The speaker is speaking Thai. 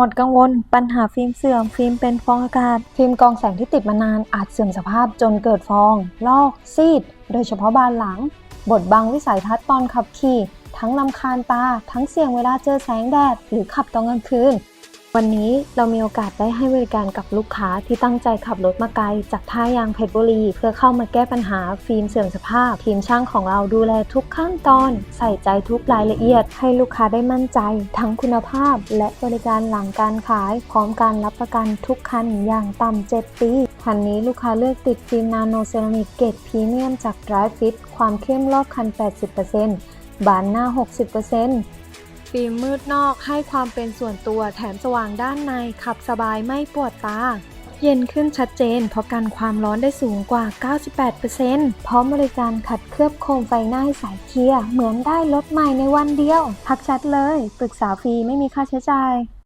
หมดกังวล ปัญหาฟิล์มเสื่อม ฟิล์มเป็นฟองอากาศ ฟิล์มกองแสงที่ติดมานานอาจเสื่อมสภาพจนเกิดฟอง ลอก ซีด โดยเฉพาะบานหลัง บดบังวิสัยทัศน์ตอนขับขี่ ทั้งลำคาญตา ทั้งเสี่ยงเวลาเจอแสงแดด หรือขับตอนกลางคืน วันนี้เรามีโอกาสได้ให้บริการกับลูกค้าที่ตั้งใจขับรถมาไกล จากท่ายางเพชรบุรี เพื่อเข้ามาแก้ปัญหาฟิล์มเสื่อมสภาพ ทีมช่างของเราดูแลทุกขั้นตอน ใส่ใจทุกรายละเอียด ให้ลูกค้าได้มั่นใจ ทั้งคุณภาพ และบริการหลังการขาย พร้อมการรับประกันทุกคันอย่างต่ำ7ปีคันนี้ลูกค้าเลือกติดฟิล์มนาโนเซรามิกเกรดพรีเมียมจาก Dry Fit ความเข้มรอบคัน 80%บานหน้า 60% ฟิล์มมืดนอกให้ความเป็นส่วนตัวแถมสว่างด้านในขับสบายไม่ปวดตา เย็นขึ้นชัดเจน เพราะกันความร้อนได้สูงกว่า 98%พร้อมบริการขัดเคลือบโคมไฟหน้าสายเคลียร์เหมือนได้รถใหม่ในวันเดียว พักชัดเลย ปรึกษาฟรีไม่มีค่าใช้จ่าย